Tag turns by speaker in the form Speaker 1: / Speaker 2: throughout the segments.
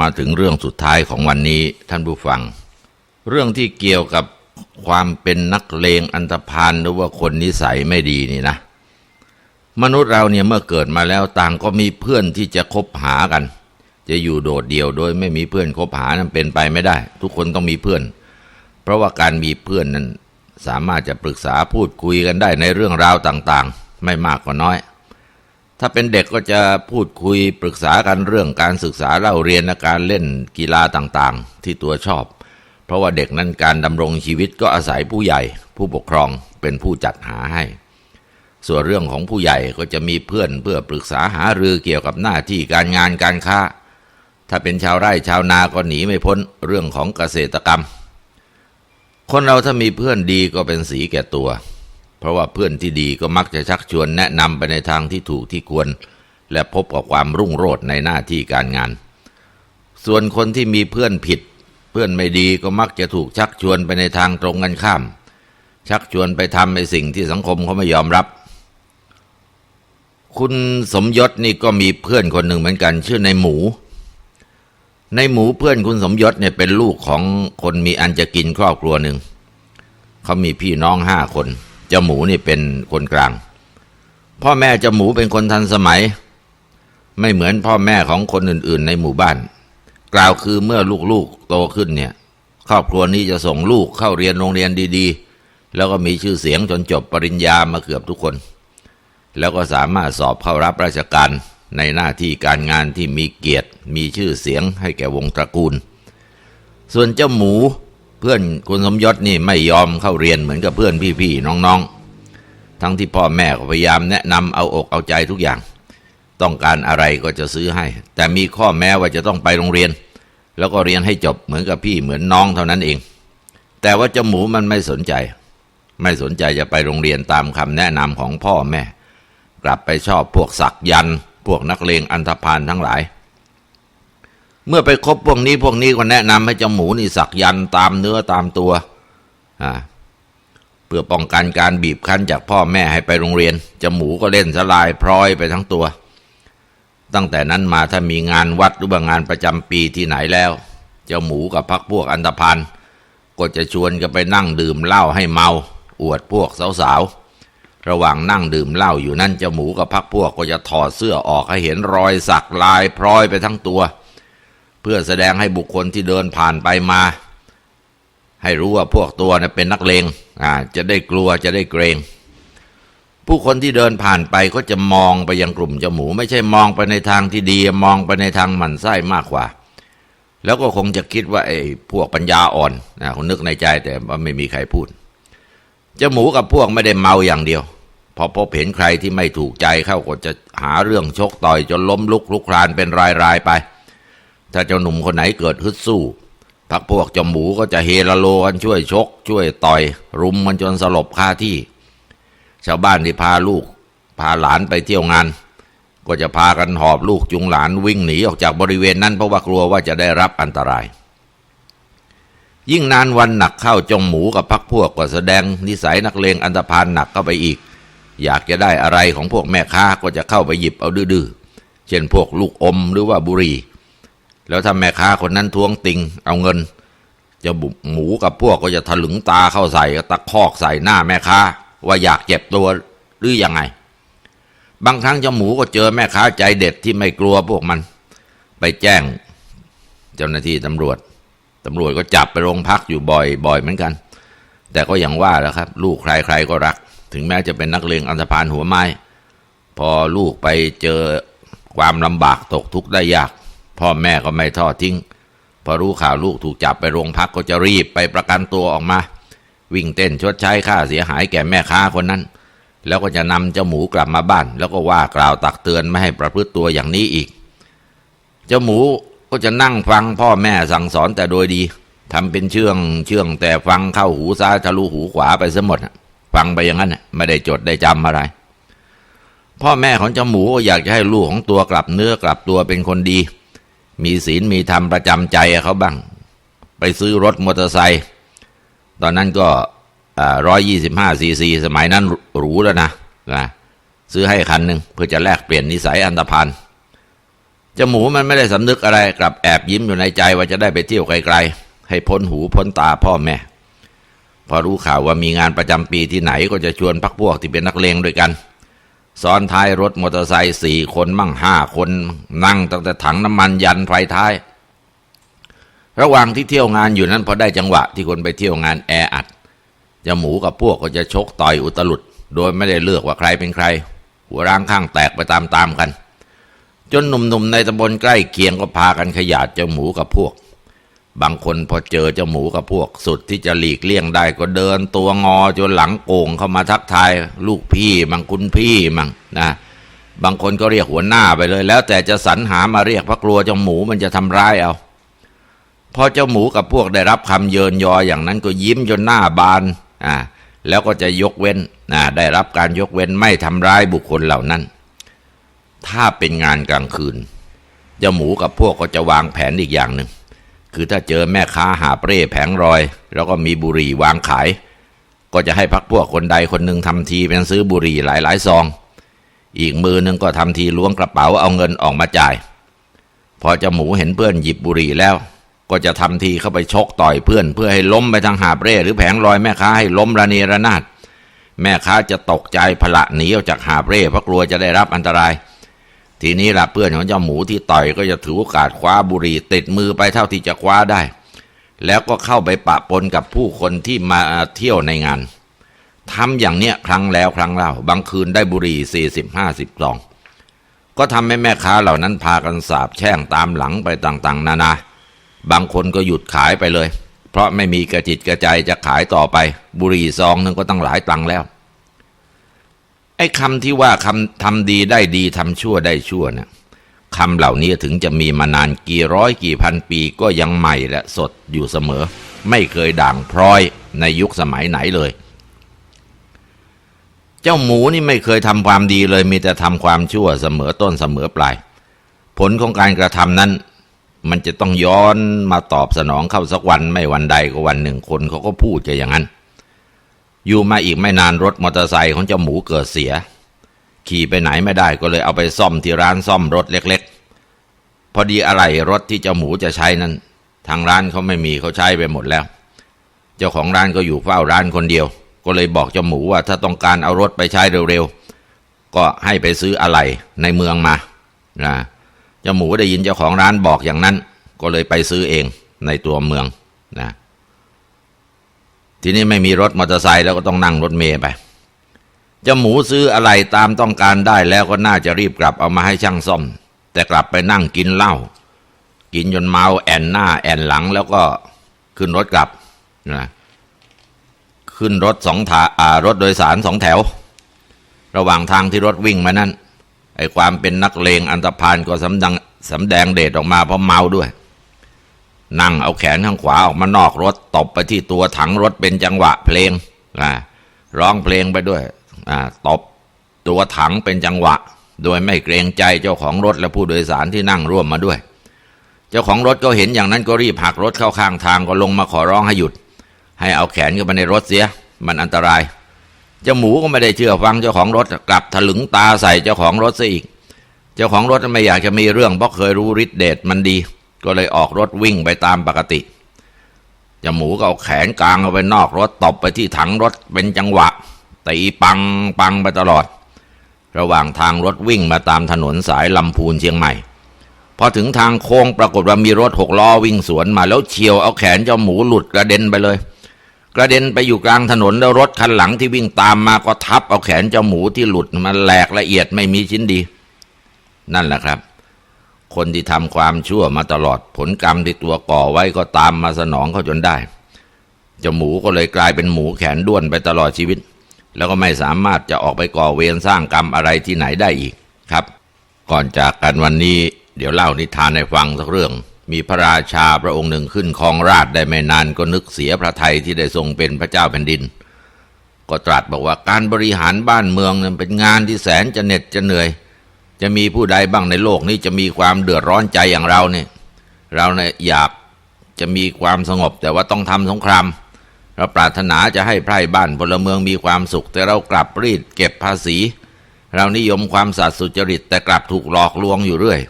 Speaker 1: มาถึงเรื่องสุดท้ายของวันนี้ท่านผู้ฟัง เรื่องที่เกี่ยวกับความเป็นนักเลงอันธพาลหรือว่าคนนิสัยไม่ดีนี่นะ มนุษย์เราเนี่ยเมื่อเกิดมาแล้วต่างก็มีเพื่อนที่จะคบหากัน จะอยู่โดดเดี่ยวโดยไม่มีเพื่อนคบหานั้นเป็นไปไม่ได้ ทุกคนต้องมีเพื่อน เพราะว่าการมีเพื่อนนั้นสามารถจะปรึกษาพูดคุยกันได้ในเรื่องราวต่างๆ ไม่มากก็น้อย ถ้าเป็นเด็กก็จะพูดคุยปรึกษากันเรื่องการศึกษาเล่าเรียนและการเล่นกีฬาต่างๆ ที่ตัวชอบ เพราะว่าเด็กนั้นการดำรงชีวิตก็อาศัยผู้ใหญ่ ผู้ปกครองเป็นผู้จัดหาให้ ส่วนเรื่องของผู้ใหญ่ก็จะมีเพื่อนเพื่อปรึกษาหารือเกี่ยวกับหน้าที่การงานการค้า ถ้าเป็นชาวไร่ชาวนาก็หนีไม่พ้นเรื่องของเกษตรกรรม คนเราถ้ามีเพื่อนดีก็เป็นสีแก่ตัว ราะว่าเพื่อนที่ดีก็มักจะชักชวนแนะนำไปในทางที่ถูกที่ควร และพบกับความรุ่งโรจน์ในหน้าที่การงาน ส่วนคนที่มีเพื่อนผิด เพื่อนไม่ดีก็มักจะถูกชักชวนไปในทางตรงกันข้าม ชักชวนไปทำในสิ่งที่สังคมเขาไม่ยอมรับ คุณสมยศนี่ก็มีเพื่อนคนหนึ่งเหมือนกัน ชื่อในหมู ในหมูเพื่อนคุณสมยศเนี่ยเป็นลูกของคนมีอันจะกินครอบครัวหนึ่งเขามีพี่น้องห้าคน เจ้าหมูนี่เป็นคนกลาง พ่อแม่เจ้าหมูเป็นคนทันสมัย ไม่เหมือนพ่อแม่ของคนอื่น ๆ ในหมู่บ้าน กล่าวคือเมื่อลูกๆโตขึ้นเนี่ย ครอบครัวนี้จะส่งลูกเข้าเรียนโรงเรียนดีๆ แล้วก็มีชื่อเสียงจนจบปริญญามาเกือบทุกคน แล้วก็สามารถสอบเข้ารับราชการในหน้าที่การงานที่มีเกียรติมีชื่อเสียงให้แก่วงตระกูล ส่วนเจ้าหมู พื่อนคุณสมยศนี่ไม่ยอมเข้าเรียนเหมือนกับเพื่อนพี่ๆน้องๆ ทั้งที่พ่อแม่ก็พยายามแนะนำเอาอกเอาใจทุกอย่าง ต้องการอะไรก็จะซื้อให้ แต่มีข้อแม้ว่าจะต้องไปโรงเรียน แล้วก็เรียนให้จบเหมือนกับพี่เหมือนน้องเท่านั้นเอง แต่ว่าเจ้าหมูมันไม่สนใจ ไม่สนใจจะไปโรงเรียนตามคำแนะนำของพ่อแม่ กลับไปชอบพวกสักยันต์พวกนักเลงอันธพาลทั้งหลาย เมื่อไปคบพวกนี้พวกนี้ก็แนะนำให้เจ้าหมูนี่สักยันตามเนื้อตามตัวอ่าเพื่อป้องกันการบีบคั้นจากพ่อแม่ให้ไปโรงเรียนเจ้าหมูก็เล่นสลายพลอยไปทั้งตัว ตั้งแต่นั้นมาถ้ามีงานวัดหรือว่างานประจำปีที่ไหนแล้ว เจ้าหมูกับพักพวกอันธพาลก็จะชวนกันไปนั่งดื่มเหล้าให้เมา อวดพวกสาวๆระหว่างนั่งดื่มเหล้าอยู่นั่นเจ้าหมูกับพักพวกก็จะถอดเสื้อออกให้เห็นรอยสักลายพร้อยไปทั้งตัว พื่อแสดงให้บุคคลที่เดินผ่านไปมา ให้รู้ว่าพวกตัวนี่เป็นนักเลงอ่าจะได้กลัวจะได้เกรง ผู้คนที่เดินผ่านไปก็จะมองไปยังกลุ่มเจ้าหมู ไม่ใช่มองไปในทางที่ดีมองไปในทางหมันไส้มากกว่า แล้วก็คงจะคิดว่าไอ้พวกปัญญาอ่อนนะคงนึกในใจแต่ว่าไม่มีใครพูด เจ้าหมูกับพวกไม่ได้เมาอย่างเดียว พอพบเห็นใครที่ไม่ถูกใจเข้าก็จะหาเรื่องชกต่อยจนล้มลุกลุกคลานเป็นรายๆไป ถ้าเจ้าหนุ่มคนไหนเกิดฮึดสู้พักพวกจมูก็จะเฮลโลกันช่วยชก ช่วยต่อย รุมมันจนสลบคาที่ ชาวบ้านที่พาลูก พาหลานไปเที่ยวงาน ก็จะพากันหอบลูกจุงหลานวิ่งหนีออกจากบริเวณนั้นเพราะว่ากลัวว่าจะได้รับอันตราย ยิ่งนานวันหนักเข้าจงหมูกับพักพวกก็แสดงนิสัยนักเลงอันธพาลหนักเข้าไปอีก อยากจะได้อะไรของพวกแม่ค้าก็จะเข้าไปหยิบเอาดื้อๆเช่นพวกลูกอมหรือว่าบุหรี่ แล้วถ้าแม่ค้าคนนั้นทวงติง เอาเงิน จะบุหมูกับพวกก็จะถลึงตาเข้าใส่ตะคอกใส่หน้าแม่ค้า ว่าอยากเจ็บตัวหรือยังไง บางครั้งเจ้าหมูก็เจอแม่ค้าใจเด็ดที่ไม่กลัวพวกมัน ไปแจ้ง เจ้าหน้าที่ตำรวจตำรวจก็จับไปโรงพักอยู่บ่อยบ่อยเหมือนกัน แต่ก็อย่างว่าแหล้วครับ ลูกใครใครก็รัก ถึงแม้จะเป็นนักเลงอันธพาลหัวไม้ พอลูกไปเจอความลำบากตกทุกข์ได้ยาก พ่อแม่ก็ไม่ทอดทิ้ง พอรู้ข่าวลูกถูกจับไปโรงพักก็จะรีบไปประกันตัวออกมา วิ่งเต้นชดใช้ค่าเสียหายแก่แม่ค้าคนนั้น แล้วก็จะนำเจ้าหมูกลับมาบ้าน แล้วก็ว่ากล่าวตักเตือนไม่ให้ประพฤติตัวอย่างนี้อีก เจ้าหมูก็จะนั่งฟังพ่อแม่สั่งสอนแต่โดยดีทำเป็นเชื่องเชื่องแต่ฟังเข้าหูซ้ายทะลุหูขวาไปซะหมดฟังไปอย่างนั้นไม่ได้จดได้จำอะไร พ่อแม่ของเจ้าหมูก็อยากจะให้ลูกของตัวกลับเนื้อกลับตัวเป็นคนดี มีศีลมีธรรมประจำใจเขาบ้าง ไปซื้อรถมอเตอร์ไซค์ตอนนั้นก็ร้อยยี่สิบห้าซีซีสมัยนั้นหรูแล้วนะนะซื้อให้คันหนึ่งเพื่อจะแลกเปลี่ยนนิสัยอันตพานเจ้าหมูมันไม่ได้สำนึกอะไรกลับแอบยิ้มอยู่ในใจว่าจะได้ไปเที่ยวไกลๆ ให้พ้นหูพ้นตาพ่อแม่ พอรู้ข่าวว่ามีงานประจำปีที่ไหนก็จะชวนพักพวกที่เป็นนักเลงด้วยกัน ซ้อนท้ายรถมอเตอร์ไซค์สี่คนมั่งห้าคน นั่งตั้งแต่ถังน้ำมันยันไฟท้าย ระหว่างที่เที่ยวงานอยู่นั้นพอได้จังหวะที่คนไปเที่ยวงานแออัดเจ้าหมูกับพวกก็จะชกต่อยอุตลุด โดยไม่ได้เลือกว่าใครเป็นใคร หัวร่างข้างแตกไปตามๆกัน จนหนุ่มๆในตำบลใกล้เคียงก็พากันขยาดเจ้าหมูกับพวก บางคนพอเจอเจ้าหมูกับพวกสุดที่จะหลีกเลี่ยงได้ก็เดินตัวงอจนหลังโก่งเข้ามาทักทายลูกพี่มังคุณพี่มังนะบางคนก็เรียกหัวหน้าไปเลย แล้วแต่จะสรรหามาเรียกเพราะกลัวเจ้าหมูมันจะทำร้ายเอาพอเจ้าหมูกับพวกได้รับคำเยินยออย่างนั้นก็ยิ้มจนหน้าบานอ่าแล้วก็จะยกเว้นอ่าได้รับการยกเว้นไม่ทำร้ายบุคคลเหล่านั้น ถ้าเป็นงานกลางคืน เจ้าหมูกับพวกก็จะวางแผนอีกอย่างหนึ่ง คือถ้าเจอแม่ค้าหาเปร่แผงรอย แล้วก็มีบุหรี่วางขาย ก็จะให้พักพวกคนใดคนหนึ่งทำทีเป็นซื้อบุหรี่หลายๆซอง อีกมือหนึงก็ทำทีล้วงกระเป๋าเอาเงินออกมาจ่าย พอจ้าหมูเห็นเพื่อนหยิบบุหรี่แล้ว ก็จะทำทีเข้าไปชกต่อยเพื่อน เพื่อให้ล้มไปทางหาบเร่หรือแผงรอยแม่ค้าให้ล้มระเนระนาดแม่ค้าจะตกใจพละหนีออกจากหาบเร่เพราะกลัวจะได้รับอันตราย ทีนี้ล่ะเพื่อนของเจ้าหมูที่ต่อยก็จะถือโอกาสคว้าบุหรี่ติดมือไปเท่าที่จะคว้าได้ แล้วก็เข้าไปปะปนกับผู้คนที่มาเที่ยวในงานทำอย่างเนี้ยครั้งแล้วครั้งเล่าบางคืนได้บุหรี่สี่สิบห้าสิบซอง ก็ทำให้แม่ค้าเหล่านั้นพากันสาบแช่งตามหลังไปต่างๆ นานา บางคนก็หยุดขายไปเลย เพราะไม่มีกระจิตกระใจจะขายต่อไป บุหรี่ซองหนึงก็ตั้งหลายตังแล้ว ไอ้คำที่ว่าคำทำดีได้ดีทำชั่วได้ชั่วเนี่ยคำเหล่านี้ถึงจะมีมานานกี่ร้อยกี่พันปีก็ยังใหม่และสดอยู่เสมอ ไม่เคยด่างพร้อยในยุคสมัยไหนเลย เจ้าหมูนี่ไม่เคยทำความดีเลยมีแต่ทำความชั่วเสมอต้นเสมอปลาย ผลของการกระทำนั้น มันจะต้องย้อนมาตอบสนองเข้าสักวันไม่วันใดก็วันหนึ่งคนเขาก็พูดจะอย่างนั้น อยู่มาอีกไม่นานรถมอเตอร์ไซค์ของเจ้าหมูเกิดเสีย ขี่ไปไหนไม่ได้ก็เลยเอาไปซ่อมที่ร้านซ่อมรถเล็ก ๆ พอดีอะไรรถที่เจ้าหมูจะใช้นั้น ทางร้านเขาไม่มีเขาใช้ไปหมดแล้ว เจ้าของร้านก็อยู่เฝ้าร้านคนเดียว ก็เลยบอกเจ้าหมูว่าถ้าต้องการเอารถไปใช้เร็วๆก็ให้ไปซื้ออะไรในเมืองมานะเจ้าหมูได้ยินเจ้าของร้านบอกอย่างนั้น ก็เลยไปซื้อเองในตัวเมืองนะ ทีนี้ไม่มีรถมอเตอร์ไซค์แล้วก็ต้องนั่งรถเมย์ไปจ้าหมูซื้ออะไรตามต้องการได้แล้วก็น่าจะรีบกลับเอามาให้ช่างซ่อม แต่กลับไปนั่งกินเหล้ากินจนเมาแอนหน้าแอนหลังแล้วก็ขึ้นรถกลับนะขึ้นรถสองถาอ่ารถโดยสารสองแถว ระหว่างทางที่รถวิ่งมานั้นไอ้ความเป็นนักเลงอันตรพานก็สำดังสำแดงเดชออกมาเพราะเมาด้วย นั่งเอาแขนข้างขวาออกมานอกรถตบไปที่ตัวถังรถเป็นจังหวะเพลงอ่าร้องเพลงไปด้วยอ่าตบตัวถังเป็นจังหวะ โดยไม่เกรงใจเจ้าของรถและผู้โดยสารที่นั่งร่วมมาด้วย เจ้าของรถก็เห็นอย่างนั้นก็รีบหักรถเข้าข้างทางก็ลงมาขอร้องให้หยุด ให้เอาแขนเข้าไปในรถเสีย มันอันตราย เจ้าหมูก็ไม่ได้เชื่อฟังเจ้าของรถกลับถลึงตาใส่เจ้าของรถซะอีก เจ้าของรถไม่อยากจะมีเรื่องเพราะเคยรู้ฤทธิ์เดชมันดี ก็เลยออกรถวิ่งไปตามปกติเจ้าหมูก็เอาแขนกลางเอาไปนอกรถตบไปที่ถังรถเป็นจังหวะตีปังปังไปตลอด ระหว่างทางรถวิ่งมาตามถนนสายลำพูนเชียงใหม่พอถึงทางโค้งปรากฏว่ามีรถหกล้อวิ่งสวนมาแล้วเฉียวเอาแขนเจ้าหมูหลุดกระเด็นไปเลย กระเด็นไปอยู่กลางถนนแล้วรถคันหลังที่วิ่งตามมาก็ทับเอาแขนเจ้าหมูที่หลุดมันแหลกละเอียดไม่มีชิ้นดี นั่นแหละครับ คนที่ทำความชั่วมาตลอด ผลกรรมที่ตัวก่อไว้ก็ตามมาสนองเขาจนได้จ้าหมูก็เลยกลายเป็นหมูแขนด้วนไปตลอดชีวิต แล้วก็ไม่สามารถจะออกไปก่อเวรสร้างกรรมอะไรที่ไหนได้อีกครับ ก่อนจากกันวันนี้เดี๋ยวเล่านิทานให้ฟังสักเรื่อง มีพระราชาพระองค์หนึ่งขึ้นครองราชได้ไม่นานก็นึกเสียพระไทยที่ได้ทรงเป็นพระเจ้าแผ่นดิน ก็ตรัสบอกว่าการบริหารบ้านเมืองนั้นเป็นงานที่แสนจะเหน็ดจะเหนื่อย จะมีผู้ใดบ้างในโลกนี้จะมีความเดือดร้อนใจอย่างเราเนี่ย เราเนี่ยอยากจะมีความสงบแต่ว่าต้องทำสงคราม เราปรารถนาจะให้ไพร่บ้านพลเมืองมีความสุข แต่เรากลับรีดเก็บภาษี เรานิยมความสัตย์สุจริต แต่กลับถูกหลอกลวงอยู่เรื่อย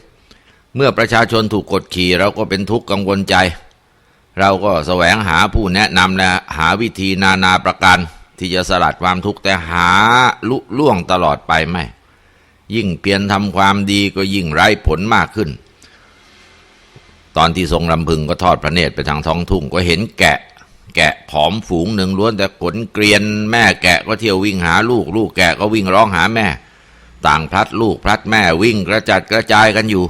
Speaker 1: เมื่อประชาชนถูกกดขี่เราก็เป็นทุกข์กังวลใจ เราก็แสวงหาผู้แนะนำและหาวิธีนานาประการที่จะสลัดความทุกข์แต่หาลุล่วงตลอดไปไม่ ยิ่งเพียรทำความดีก็ยิ่งไร้ผลมากขึ้น ตอนที่ทรงลำพึงก็ทอดพระเนตรไปทางท้องทุ่งก็เห็นแกะ แกะผอมฝูงหนึ่งล้วนแต่ขนเกรียน แม่แกะก็เที่ยววิ่งหาลูก ลูกแกะก็วิ่งร้องหาแม่ ต่างพลัดลูกพลัดแม่วิ่งกระจัดกระจายกันอยู่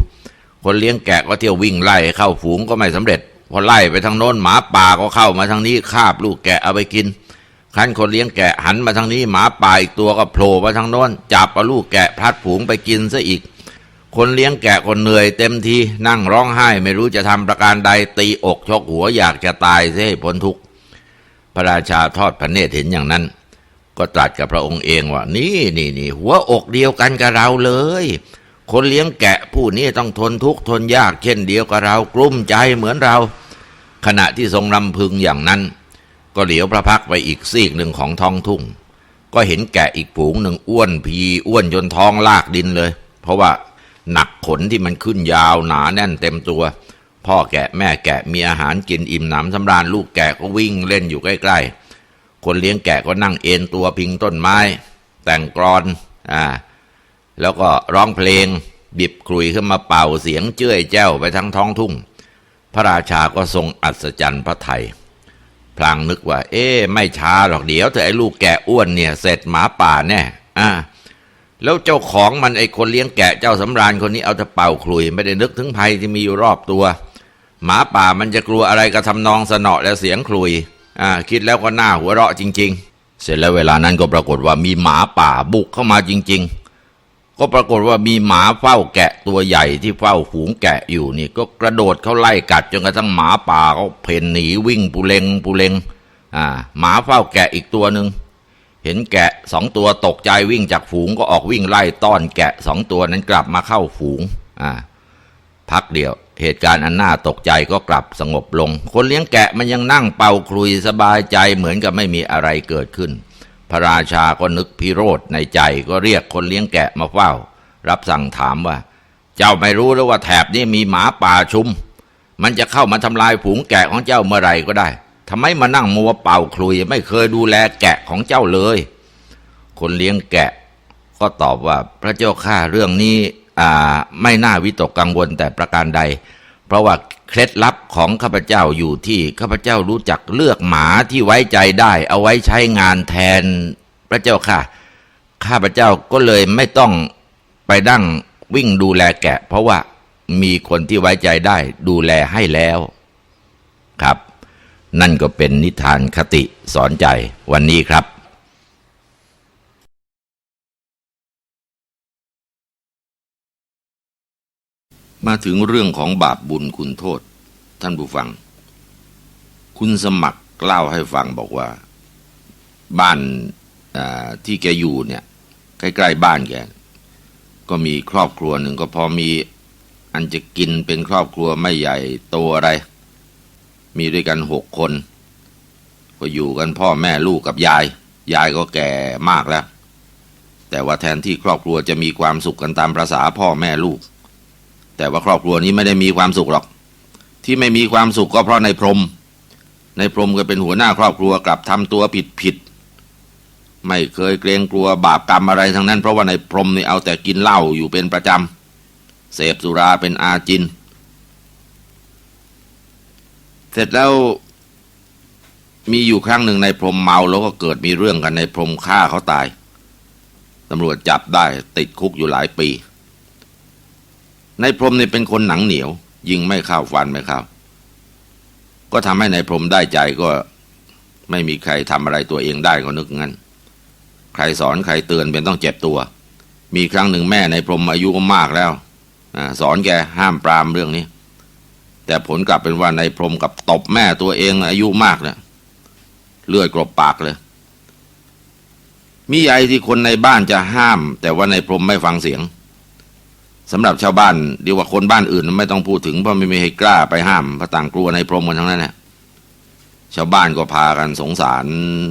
Speaker 1: คนเลี้ยงแกะก็เที่ยววิ่งไล่เข้าฝูงก็ไม่สำเร็จ พอไล่ไปทางโน้นหมาป่าก็เข้ามาทางนี้คาบลูกแกะเอาไปกิน คันคนเลี้ยงแกะหันมาทางนี้หมาป่าอีกตัวก็โผล่มาทางโน้นจับเอาลูกแกะพลัดฝูงไปกินซะอีก คนเลี้ยงแกะคนเหนื่อยเต็มทีนั่งร้องไห้ไม่รู้จะทำประการใดตีอกชกหัวอยากจะตายเสียให้พ้นทุกข์พระราชาทอดพระเนตรเห็นอย่างนั้น ก็ตรัสกับพระองค์เองว่า นี่นี่นี่หัวอกเดียวกันกับเราเลย คนเลี้ยงแกะผู้นี้ต้องทนทุกข์ทนยากเช่นเดียวกับเรากลุ้มใจเหมือนเรา ขณะที่ทรงลำพึงอย่างนั้น ก็เหลียวพระพักไปอีกซีกหนึ่งของท้องทุ่ง ก็เห็นแกะอีกฝูงหนึ่งอ้วนพีอ้วนจนท้องลากดินเลย เพราะว่าหนักขนที่มันขึ้นยาวหนาแน่นเต็มตัว พ่อแกะแม่แกะมีอาหารกินอิ่มหนำสำราญลูกแกะก็วิ่งเล่นอยู่ใกล้ๆ คนเลี้ยงแกะก็นั่งเอนตัวพิงต้นไม้ แต่งกรอนอ่าแล้วก็ร้องเพลง บิบกลุยขึ้นมาเป่าเสียงเจ้ยแจ้วไปทั้งท้องทุ่ง พระราชาก็ทรงอัศจรรย์พระไทย พลางนึกว่า เอ๊ไม่ช้าหรอกเดี๋ยวเธอไอ้ลูกแกะอ้วนเนี่ย เสร็จหมาป่าแน่อ่าแล้วเจ้าของมันไอ้คนเลี้ยงแกะเจ้าสำราญคนนี้เอาแต่เป่าคลุยไม่ได้นึกถึงภัยที่มีอยู่รอบตัว หมาป่ามันจะกลัวอะไรกระทำนองสนอและเสียงคลุยอ่าคิดแล้วก็น่าหัวเราะจริง ๆ เสร็จแล้วเวลานั้นก็ปรากฏว่ามีหมาป่าบุกเข้ามาจริง ๆ ก็ปรากฏว่ามีหมาเฝ้าแกะตัวใหญ่ที่เฝ้าฝูงแกะอยู่นี่ ก็กระโดดเข้าไล่กัดจนกระทั่งหมาป่าเขาเพ่นหนีวิ่งปูเลงปูเลงอ่าหมาเฝ้าแกะอีกตัวหนึ่งเห็นแกะสองตัวตกใจวิ่งจากฝูงก็ออกวิ่งไล่ต้อนแกะสองตัวนั้นกลับมาเข้าฝูงอ่าพักเดียว เหตุการณ์อันน่าตกใจก็กลับสงบลง คนเลี้ยงแกะมันยังนั่งเป่าคลุยสบายใจเหมือนกับไม่มีอะไรเกิดขึ้น พระราชาก็นึกพิโรธในใจก็เรียกคนเลี้ยงแกะมาเฝ้า รับสั่งถามว่า เจ้าไม่รู้หรือว่าแถบนี้มีหมาป่าชุม มันจะเข้ามาทำลายฝูงแกะของเจ้าเมื่อไหร่ก็ได้ทำไมมานั่งมัวเป่าคลุย ไม่เคยดูแลแกะของเจ้าเลย คนเลี้ยงแกะ ก็ตอบว่าพระเจ้าข้าเรื่องนี้อ่าไม่น่าวิตกกังวลแต่ประการใด เพราะว่า เคล็ดลับของข้าพเจ้าอยู่ที่ข้าพเจ้ารู้จักเลือกหมาที่ไว้ใจได้ เอาไว้ใช้งานแทนพระเจ้าค่ะ ข้าพเจ้าก็เลยไม่ต้องไปดั้งวิ่งดูแลแกะ เพราะว่ามีคนที่ไว้ใจได้ดูแลให้แล้วครับ นั่นก็เป็นนิทานคติสอนใจวันนี้ครับ มาถึงเรื่องของบาปบุญคุณโทษ ท่านผู้ฟัง คุณสมัครเล่าให้ฟังบอกว่า บ้านที่แกอยู่เนี่ย ใกล้ๆบ้านแกก็มีครอบครัวหนึ่งก็พอมีอันจะกินเป็นครอบครัวไม่ใหญ่โตอะไร มีด้วยกันหกคน ก็อยู่กันพ่อแม่ลูกกับยาย ยายก็แก่มากแล้ว แต่ว่าแทนที่ครอบครัวจะมีความสุขกันตามประษาพ่อแม่ลูก แต่ว่าครอบครัวนี้ไม่ได้มีความสุขหรอก ที่ไม่มีความสุขก็เพราะในพรหมในพรมก็เป็นหัวหน้าครอบครัวกลับทำตัวผิดผิดไม่เคยเกรงกลัวบาปกรรมอะไรทั้งนั้น เพราะว่าในพรมนี่เอาแต่กินเหล้าอยู่เป็นประจำเสพสุราเป็นอาจิน เสร็จแล้วมีอยู่ครั้งหนึ่งในพรมเมาแล้วก็เกิดมีเรื่องกันในพรมฆ่าเขาตายตำรวจจับได้ติดคุกอยู่หลายปี นายพรมเนี่ยเป็นคนหนังเหนียว ยิงไม่เข้าฟันไม่เข้าก็ทำให้นายพรมได้ใจก็ไม่มีใครทำอะไรตัวเองได้ก็นึกงั้น ใครสอนใครเตือนเป็นต้องเจ็บตัว มีครั้งหนึ่งแม่ในายพรมอายุก็มากแล้วอสอนแกห้ามปรามเรื่องนี้ แต่ผลกลับเป็นว่าในายพรมกับตบแม่ตัวเองอายุมากแล้วเลือดกรบปากเลยมีใหญ่ที่คนในบ้านจะห้าม แต่ว่าในายพรมไม่ฟังเสียง สำหรับชาวบ้านเดียวว่าคนบ้านอื่นไม่ต้องพูดถึงเพราะไม่มีใครกล้าไปห้ามเพราะต่างกลัวในพรหมกันทั้งนั้นแหละชาวบ้านก็พากันสงสาร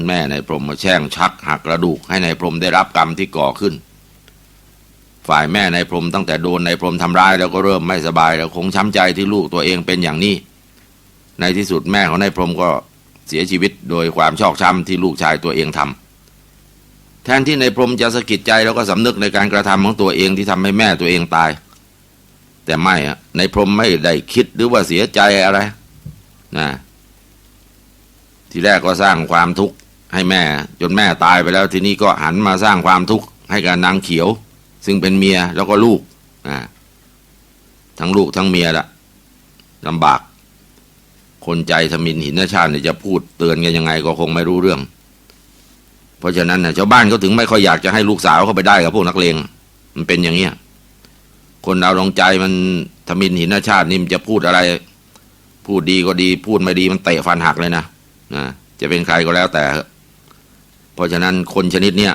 Speaker 1: แม่ในพรหมมาแช่งชักหักกระดูกให้ในพรหมได้รับกรรมที่ก่อขึ้น ฝ่ายแม่ในายพรหมตั้งแต่โดนในายพรหมทำร้ายแล้วก็เริ่มไม่สบายแล้วคงช้ำใจที่ลูกตัวเองเป็นอย่างนี้ ในที่สุดแม่ของนายพรหมก็เสียชีวิตโดยความชอกช้ำที่ลูกชายตัวเองทำ แทนที่ในพรหมจะสะกิดใจแล้วก็สำนึกในการกระทำของตัวเองที่ทำให้แม่ตัวเองตาย แต่ไม่อะในพรหมไม่ได้คิดหรือว่าเสียใจอะไรนะทีแรกก็สร้างความทุกข์ให้แม่ จนแม่ตายไปแล้ว ทีนี้ก็หันมาสร้างความทุกข์ให้กับนางเขียว ซึ่งเป็นเมียแล้วก็ลูกอ่าทั้งลูกทั้งเมียละลำบาก คนใจทมินหินชาติเนี่ยจะพูดเตือนกันยังไงก็คงไม่รู้เรื่อง ราะฉะนั้นนะชาวบ้านเขาถึงไม่ค่อยอยากจะให้ลูกสาวเข้าไปได้กับพวกนักเลงมันเป็นอย่างเงี้ยคนเราลงใจมันทมินหินชาตินี่มันจะพูดอะไร พูดดีก็ดี พูดไม่ดีมันเตะฟันหักเลยนะนะจะเป็นใครก็แล้วแต่ เพราะฉะนั้นคนชนิดเนี้ย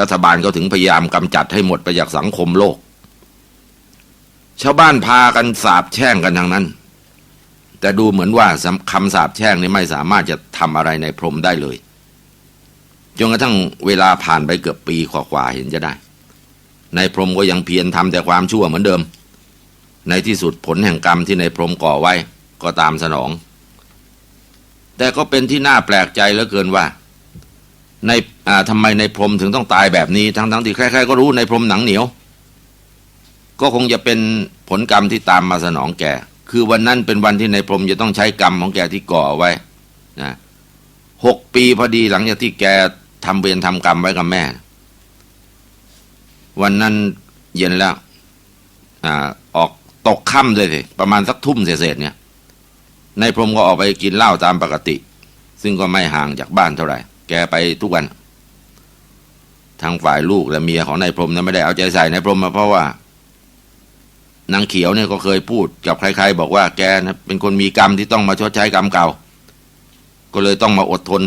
Speaker 1: รัฐบาลก็ถึงพยายามกำจัดให้หมดไปจากสังคมโลก ชาวบ้านพากันสาบแช่งกันทางนั้น แต่ดูเหมือนว่าคำสาบแช่งนี่ไม่สามารถจะทำอะไรในพรมได้เลย จนกระทั่งเวลาผ่านไปเกือบปีกว่าๆเห็นจะได้ในพรมก็ยังเพียรทำแต่ความชั่วเหมือนเดิม ในที่สุดผลแห่งกรรมที่ในพรมก่อไว้ก็ตามสนอง แต่ก็เป็นที่น่าแปลกใจเหลือเกินว่าในอ่าทำไมในพรมถึงต้องตายแบบนี้ ทั้งทั้งที่ใครๆก็รู้ในพรมหนังเหนียว ก็คงจะเป็นผลกรรมที่ตามมาสนองแกคือวันนั้นเป็นวันที่ในพรมจะต้องใช้กรรมของแกที่ก่อไว้นะหกปีพอดีหลังจากที่แก ทำเวรทำกรรมไว้กับแม่ วันนั้นเย็นแล้วอ่าออกตกค่ำเลยสิประมาณสักทุ่มเศษเนี่ยในพรหมก็ออกไปกินเหล้าตามปกติ ซึ่งก็ไม่ห่างจากบ้านเท่าไหร่ แกไปทุกวัน ทางฝ่ายลูกและเมียของนายพรหมนั้นไม่ได้เอาใจใส่นายพรหมมาเพราะว่านางเขียวเนี่ยก็เคยพูดกับใครๆ บอกว่าแกนะเป็นคนมีกรรมที่ต้องมาชดใช้กรรมเก่า ก็เลยต้องมาอดทน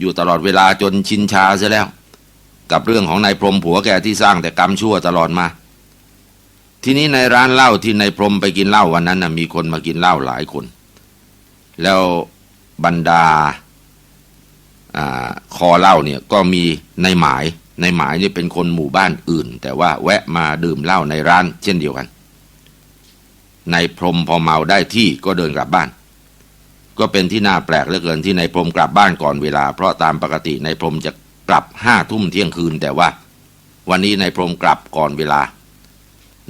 Speaker 1: อยู่ตลอดเวลาจนชินชาเสียแล้ว กับเรื่องของนายพรหมผัวแกที่สร้างแต่กรรมชั่วตลอดมา ทีนี้ในร้านเหล้าที่นายพรหมไปกินเหล้าวันนั้นนะมีคนมากินเหล้าหลายคน แล้วบรรดาอคอเหล้าเนี่ยก็มีในหมายในหมายนี่เป็นคนหมู่บ้านอื่น แต่ว่าแวะมาดื่มเหล้าในร้านเช่นเดียวกันนายพรหมพอเมาได้ที่ก็เดินกลับบ้าน ก็เป็นที่น่าแปลกเหลือเกินที่นายพรหมกลับบ้านก่อนเวลา เพราะตามปกตินายพรหมจะกลับห้าทุ่มเที่ยงคืนแต่ว่า วันนี้นายพรหมกลับก่อนเวลา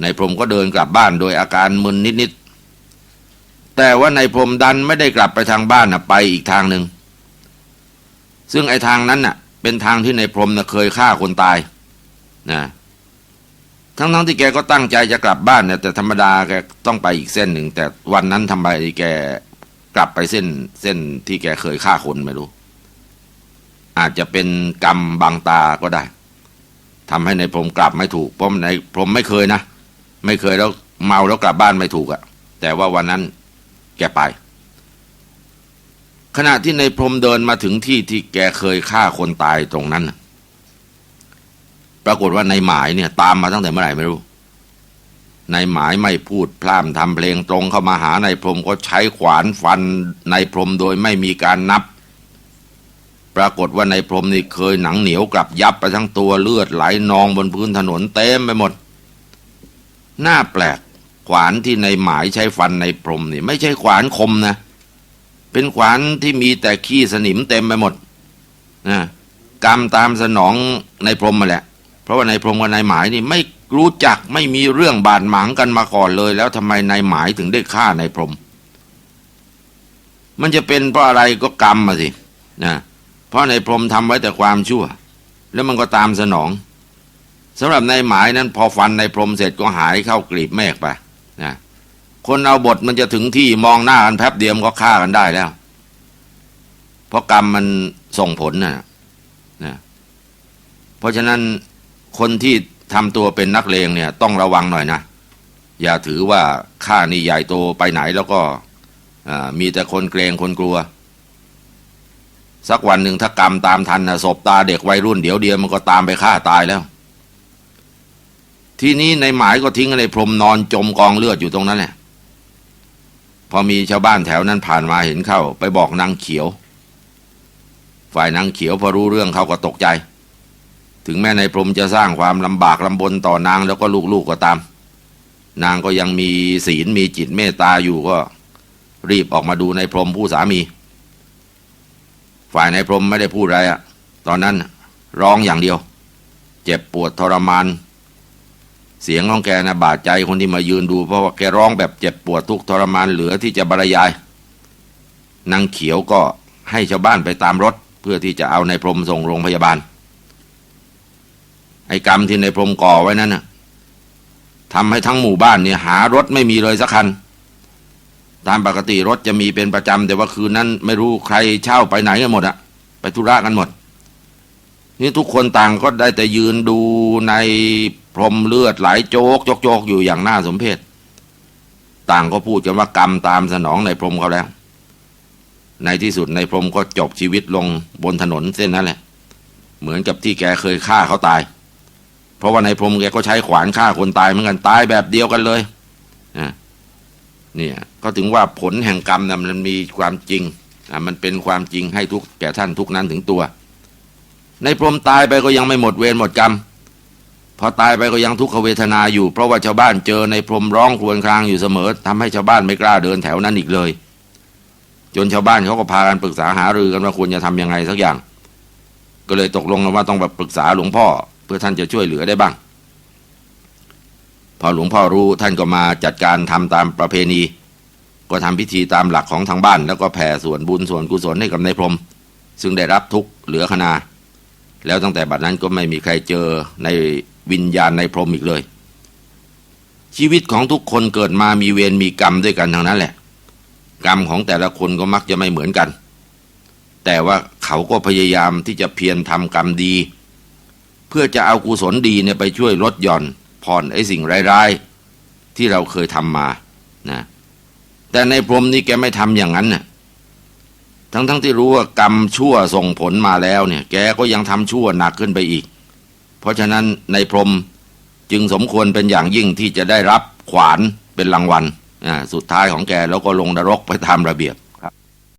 Speaker 1: นายพรหมก็เดินกลับบ้านโดยอาการมึนนิดๆแต่ว่านายพรหมดันไม่ได้กลับไปทางบ้านนะไปอีกทางหนึ่งซึ่งไอ้ทางนั้นน่ะ เป็นทางที่นายพรหมนะเคยฆ่าคนตายนะทั้งทั้งที่แกก็ตั้งใจจะกลับบ้านเนี่ยแต่ธรรมดาแกต้องไปอีกเส้นหนึ่ง แต่วันนั้นทำไมแก กลับไปเส้นเส้นที่แกเคยฆ่าคนไม่รู้ อาจจะเป็นกรรมบางตาก็ได้ทำให้ในพรมกลับไม่ถูกเพราะในพรมไม่เคยนะ ไม่เคยแล้วเมาแล้วกลับบ้านไม่ถูกอะแต่ว่าวันนั้นแกไป ขณะที่ในพรมเดินมาถึงที่ที่แกเคยฆ่าคนตายตรงนั้น ปรากฏว่าในหมายเนี่ย ตามมาตั้งแต่เมื่อไหร่ไม่รู้ ในหมายไม่พูดพร่ำทำเพลงตรงเข้ามาหาในายพรมก็ใช้ขวานฟันในายพรมโดยไม่มีการนับ ปรากฏว่าในายพรมนี่เคยหนังเหนียวกลับยับไปทั้งตัวเลือดไหลนองบนพื้นถนนเต็มไปหมด หน้าแปลกขวานที่ในหมายใช้ฟันในายพรมนี่ไม่ใช่ขวานคมนะ เป็นขวานที่มีแต่ขี้สนิมเต็มไปหมดนะกรรมตามสนองในายพรมมาแหละ เพราะว่านายพรมกับนายหมายนี่ไม่ รู้จักไม่มีเรื่องบาดหมางกันมาก่อนเลย แล้วทำไมนายหมายถึงได้ฆ่านายพรหมมันจะเป็นเพราะอะไรก็กรรมมาสินะเพราะนายพรหมทำไว้แต่ความชั่ว แล้วมันก็ตามสนองสำหรับนายหมายนั้นพอฟันนายพรหมเสร็จก็หายเข้ากลีบเมฆไปนะคนเอาบทมันจะถึงที่มองหน้ากันแป๊บเดียวมนก็ฆ่ากันได้แล้ว เพราะกรรมมันส่งผลนะนะเพราะฉะนั้นคนที่ ทำตัวเป็นนักเลงเนี่ยต้องระวังหน่อยนะ อย่าถือว่าข้านี่ใหญ่โตไปไหนแล้วก็มีแต่คนเกรงคนกลัว สักวันหนึ่งถ้ากรรมตามทันนะศพตาเด็กวัยรุ่นเดี๋ยวเดียวมันก็ตามไปฆ่าตายแล้ว ทีนี้ในหมายก็ทิ้งในพรมนอนจมกองเลือดอยู่ตรงนั้นแหละพอมีชาวบ้านแถวนั้นผ่านมาเห็นเข้า ไปบอกนางเขียว ฝ่ายนางเขียวพอรู้เรื่องเขาก็ตกใจ ถึงแม้ในพรมจะสร้างความลำบากลำบนต่อนางแล้วก็ลูกๆก็ตาม นางก็ยังมีศีลมีจิตเมตตาอยู่ก็รีบออกมาดูในพรมผู้สามี ฝ่ายในพรมไม่ได้พูดอะไรอะตอนนั้นร้องอย่างเดียว เจ็บปวดทรมาน เสียงของแกนะบาดใจคนที่มายืนดู เพราะว่าแกร้องแบบเจ็บปวดทุกทรมานเหลือที่จะบรรยายนางเขียวก็ให้ชาวบ้านไปตามรถ เพื่อที่จะเอาในพรมส่งโรงพยาบาล ไอ้กรรมที่ในพรมก่อไว้นั้นน่ะทำให้ทั้งหมู่บ้านเนี่ยหารถไม่มีเลยสักคัน ตามปกติรถจะมีเป็นประจำแต่ว่าคืนนั้นไม่รู้ใครเช่าไปไหนกันหมดอะไปธุระกันหมด นี่ทุกคนต่างก็ได้แต่ยืนดูในพรมเลือดไหลโจกโจกโจกอยู่อย่างน่าสมเพชต่างก็พูดกันว่ากรรมตามสนองในพรมเขาแล้ว ในที่สุดในพรมก็จบชีวิตลงบนถนนเส้นนั้นแหละ เหมือนกับที่แกเคยฆ่าเขาตาย เพราะว่าในพรมแกก็ใช้ขวานฆ่าคนตายเหมือนกันตายแบบเดียวกันเลยเนี่ยก็ถึงว่าผลแห่งกรรมนะมันมีความจริงอะมันเป็นความจริงให้ทุกแก่ท่านทุกนั้นถึงตัว ในพรมตายไปก็ยังไม่หมดเวรหมดกรรมพอตายไปก็ยังทุกขเวทนาอยู่ เพราะว่าชาวบ้านเจอในพรมร้องครวญครางอยู่เสมอทำให้ชาวบ้านไม่กล้าเดินแถวนั้นอีกเลย จนชาวบ้านเขาก็พากันปรึกษาหารือกันว่าควรจะทำยังไงสักอย่าง ก็เลยตกลงกันว่าต้องไปปรึกษาหลวงพ่อ เพื่อท่านจะช่วยเหลือได้บ้าง พอหลวงพ่อรู้ท่านก็มาจัดการทำตามประเพณี ก็ทำพิธีตามหลักของทางบ้าน แล้วก็แผ่ส่วนบุญส่วนกุศลให้กับในายพรหมซึ่งได้รับทุกเหลือขนา แล้วตั้งแต่บัดนั้นก็ไม่มีใครเจอในวิญญาณในพรหมอีกเลย ชีวิตของทุกคนเกิดมามีเวรมีกรรมด้วยกันทั้งนั้นแหละ กรรมของแต่ละคนก็มักจะไม่เหมือนกันแต่ว่าเขาก็พยายามที่จะเพียรทำกรรมดี เพื่อจะเอากุศลดีเนี่ยไปช่วยลดหย่อนผ่อนไอ้สิ่งร้ายๆ ที่เราเคยทำมานะแต่ในพรมนี่แกไม่ทำอย่างนั้นน่ะทั้งๆทที่รู้ว่ากรรมชั่วส่งผลมาแล้วเนี่ย แกก็ยังทำชั่วหนักขึ้นไปอีก เพราะฉะนั้นในพรมจึงสมควรเป็นอย่างยิ่งที่จะได้รับขวานเป็นรางวัลสุดท้ายของแกแล้วก็ลงนรกไปตามระเบียบ